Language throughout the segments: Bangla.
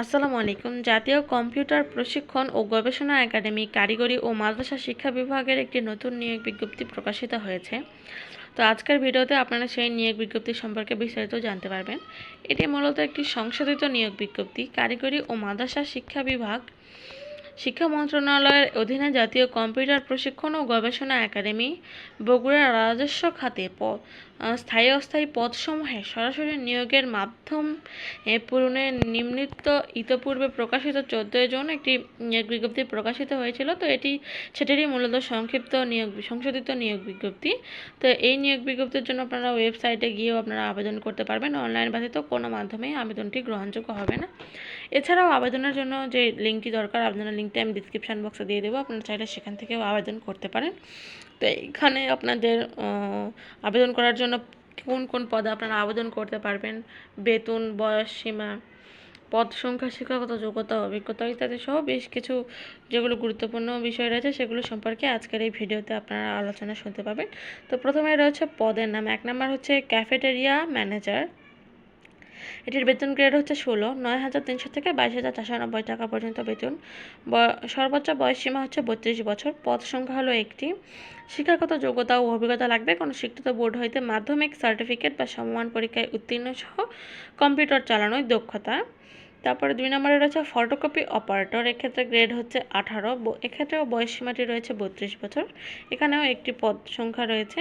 আসসালামু আলাইকুম। জাতীয় কম্পিউটার প্রশিক্ষণ ও গবেষণা একাডেমি কারিগরি ও মাদ্রাসা শিক্ষা বিভাগের একটি নতুন নিয়োগ বিজ্ঞপ্তি প্রকাশিত হয়েছে। তো আজকের ভিডিওতে আপনারা সেই নিয়োগ বিজ্ঞপ্তি সম্পর্কে বিস্তারিত জানতে পারবেন। এটি মূলত একটি সংশোধিত নিয়োগ বিজ্ঞপ্তি। কারিগরি ও মাদ্রাসা শিক্ষা বিভাগ শিক্ষা মন্ত্রণালয়ের অধীনে জাতীয় কম্পিউটার প্রশিক্ষণ ও গবেষণা একাডেমি বগুড়া রাজস্ব খাতে স্থায়ী অস্থায়ী পদসমূহে সরাসরি নিয়োগের মাধ্যম পূরণে নিম্নিত ইতপূর্বে প্রকাশিত চোদ্দোই জন একটি নিয়োগ বিজ্ঞপ্তি প্রকাশিত হয়েছিল। তো এটি, সেটারই মূলত সংক্ষিপ্ত নিয়োগ, সংশোধিত নিয়োগ বিজ্ঞপ্তি। তো এই নিয়োগ বিজ্ঞপ্তির জন্য আপনারা ওয়েবসাইটে গিয়েও আপনারা আবেদন করতে পারবেন। অনলাইন ব্যতীত কোনো মাধ্যমে আবেদনটি গ্রহণযোগ্য হবে না। এছাড়াও আবেদনের জন্য যে লিঙ্কটি দরকার আবেদনের লিঙ্কটি আমি ডিসক্রিপশান বক্সে দিয়ে দেবো। আপনারা চাইলে সেখান থেকেও আবেদন করতে পারেন। তো এখানে আপনাদের আবেদন করার জন্য কোন কোন পদে আপনারা আবেদন করতে পারবেন? বেতন, বয়স সীমা, পদ সংখ্যা, শিক্ষাগত যোগ্যতা, অভিজ্ঞতা ইত্যাদি সহ বেশ কিছু যেগুলো গুরুত্বপূর্ণ বিষয় রয়েছে সেগুলো সম্পর্কে আজকের এই ভিডিওতে আপনারা আলোচনা শুনতে পাবেন। তো প্রথমে রয়েছে পদের নাম। এক নম্বর হচ্ছে ক্যাফেটেরিয়া ম্যানেজার এটির বেতন গ্রেড হচ্ছে ষোলো, নয় হাজার তিনশো থেকে বাইশ হাজার চারশো নব্বই টাকা পর্যন্ত বেতন। সর্বোচ্চ বয়স সীমা হচ্ছে বত্রিশ বছর, পদ সংখ্যা হলো একটি। শিক্ষাগত যোগ্যতা ও অভিজ্ঞতা লাগবে। কোনো শিক্ষিত বোর্ড হইতে মাধ্যমিক সার্টিফিকেট বা সমমান পরীক্ষায় উত্তীর্ণ সহ কম্পিউটার চালানোর দক্ষতা। তারপরে দুই নম্বরে রয়েছে ফটোকপি অপারেটর এক্ষেত্রে গ্রেড হচ্ছে আঠারো এক্ষেত্রেও বয়স সীমাটি রয়েছে বত্রিশ বছর। এখানেও একটি পদ সংখ্যা রয়েছে।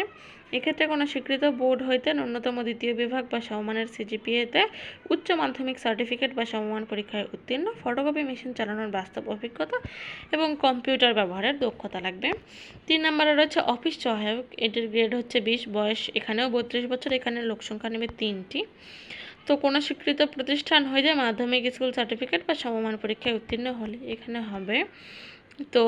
এক্ষেত্রে কোনো স্বীকৃত বোর্ড হইতে ন্যূনতম দ্বিতীয় বিভাগ বা সমমানের সিজিপিএতে উচ্চ মাধ্যমিক সার্টিফিকেট বা সমমান পরীক্ষায় উত্তীর্ণ। ফটোকপি মেশিন চালানোর বাস্তব অভিজ্ঞতা এবং কম্পিউটার ব্যবহারের দক্ষতা লাগবে। তিন নম্বরে রয়েছে অফিস সহায়ক এটির গ্রেড হচ্ছে বিশ, বয়স এখানেও বত্রিশ বছর, এখানে লোক সংখ্যা নেবে তিনটি। তো কোনো স্বীকৃত প্রতিষ্ঠান হয়ে যায় মাধ্যমিক স্কুল সার্টিফিকেট বা সমমান পরীক্ষায় উত্তীর্ণ হলে, এখানে হবে। তো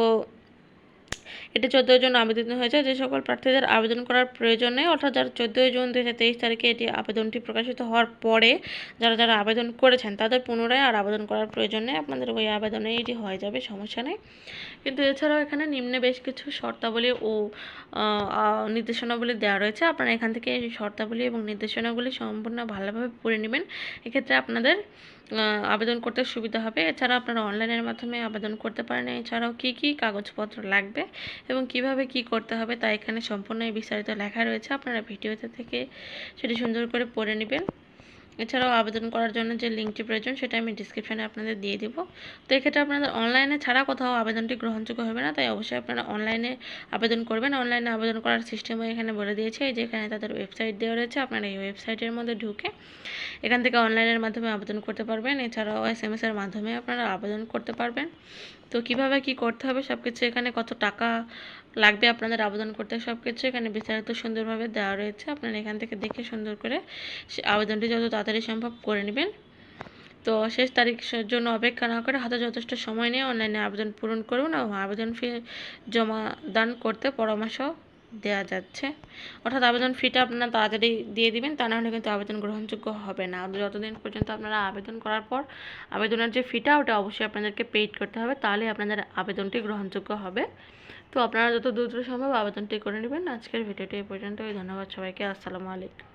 এটি চোদ্দোই জুন আবেদন হয়েছে। যে সকল প্রার্থীদের আবেদন করার প্রয়োজনে অর্থাৎ যারা চোদ্দোই জুন দু হাজার তেইশ তারিখে এটি আবেদনটি প্রকাশিত হওয়ার পরে যারা যারা আবেদন করেছেন তাদের পুনরায় আর আবেদন করার প্রয়োজন আপনাদের ওই আবেদনে এটি হয়ে যাবে, সমস্যা নেই। কিন্তু এছাড়াও এখানে নিম্নে বেশ কিছু শর্তাবলী ও নির্দেশনাবলী দেওয়া রয়েছে। আপনারা এখান থেকে এই শর্তাবলী এবং নির্দেশনাগুলি সম্পূর্ণ ভালোভাবে পড়ে নেবেন। এক্ষেত্রে আপনাদের আবেদন করতে সুবিধা হবে। এছাড়া আপনারা অনলাইনের মাধ্যমে আবেদন করতে পারেন। এছাড়াও কি কি কাগজপত্র লাগবে এবং কীভাবে কি করতে হবে তা এখানে সম্পূর্ণ বিস্তারিত লেখা রয়েছে। আপনারা ভিডিওতে থেকে সেটি সুন্দর করে পড়ে নেবেন। এছাড়াও আবেদন করার জন্য যে লিঙ্কটি প্রয়োজন সেটা আমি ডিসক্রিপশানে আপনাদের দিয়ে দিব। তো এক্ষেত্রে আপনাদের অনলাইনে ছাড়া কোথাও আবেদনটি গ্রহণযোগ্য হবে না, তাই অবশ্যই আপনারা অনলাইনে আবেদন করবেন। অনলাইনে আবেদন করার সিস্টেমও এখানে বলে দিয়েছে, এই যে এখানে তাদের ওয়েবসাইট দেওয়া রয়েছে, আপনারা এই ওয়েবসাইটের মধ্যে ঢুকে এখান থেকে অনলাইনের মাধ্যমে আবেদন করতে পারবেন। এছাড়াও এস এম এর মাধ্যমে আপনারা আবেদন করতে পারবেন। তো কীভাবে কি করতে হবে সব কিছু এখানে কত টাকা লাগবে আপনাদের আবেদন করতে সব কিছু এখানে বিস্তারিত সুন্দরভাবে দেওয়া রয়েছে। আপনারা এখান থেকে দেখে সুন্দর করে আবেদনটি যত তাড়াতাড়ি সম্ভব করে নেবেন। তো শেষ তারিখ জন্য অপেক্ষা না করে হাতে যথেষ্ট সময় নিয়ে অনলাইনে আবেদন পূরণ করুন এবং আবেদন ফি জমা দান করতে পরামর্শ দেওয়া যাচ্ছে। অর্থাৎ আবেদন ফিটা আপনারা তাড়াতাড়ি দিয়ে দিবেন, তা নাহলে কিন্তু আবেদন গ্রহণযোগ্য হবে না। যতদিন পর্যন্ত আপনারা আবেদন করার পর আবেদনের যে ফিটা, ওটা অবশ্যই আপনাদেরকে পেইড করতে হবে। তাহলে আপনাদের আবেদনটি গ্রহণযোগ্য হবে। তো আপনারা যত দ্রুত সম্ভব আবেদনটি করে নেবেন। আজকের ভিডিওটি এই পর্যন্তই। ধন্যবাদ সবাইকে। আসসালামু আলাইকুম।